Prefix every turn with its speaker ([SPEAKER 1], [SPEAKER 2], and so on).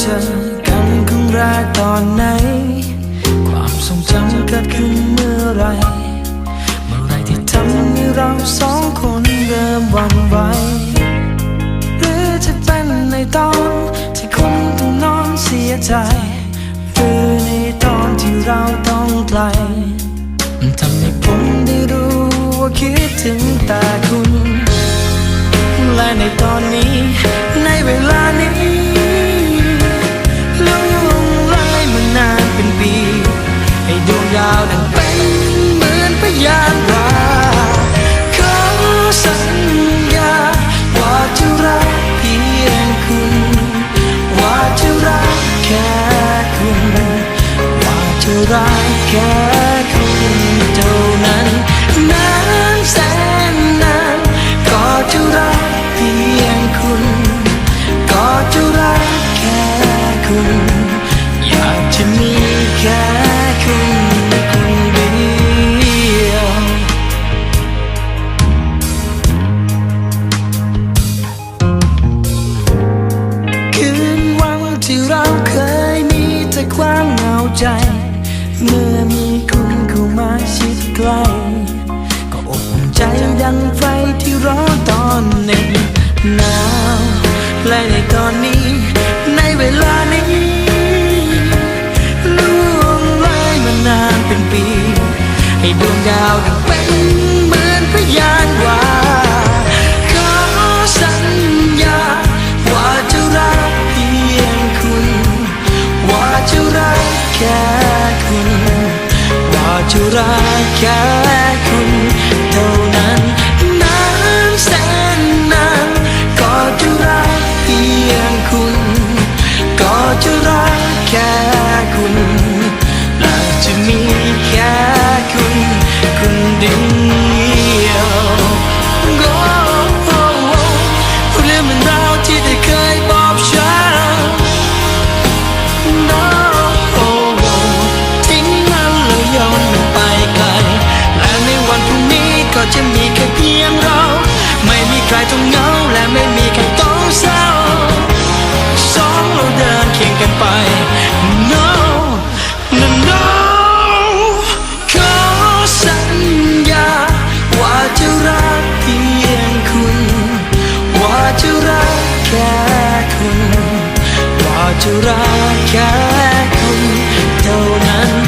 [SPEAKER 1] เจอกันครั้งแรกตอนไหน ความทรงจำเกิดขึ้นเมื่อไร เมื่อไรที่ทำให้เราสองคนเริ่มหวั่นไหวหรือจะเป็นในตอนที่คุณต้องนอนเสียใจ หรือในตอนที่เราต้องไกลทำให้ผมได้รู้ว่าคิดถึงแต่คุณ และในตอนนี้ เหมือนพยานว่าขอสัญญาว่าจะรักเพียงคุณ ว่าจะรักแค่คุณ ว่าจะรักแค่คุณเท่านั้นนานแสนนานก็จะรักเพียงคุณ ก็จะรักแค่คุณ ใจ เมื่อมีคุณเข้ามาชิดใกล้ก็อบอุ่นใจดังไฟที่ร้อนตอนเหน็บหนาวและในตอนนี้ แค่คุณว่าจะรักแค่คุณ จะรักแค่คุณเท่านั้น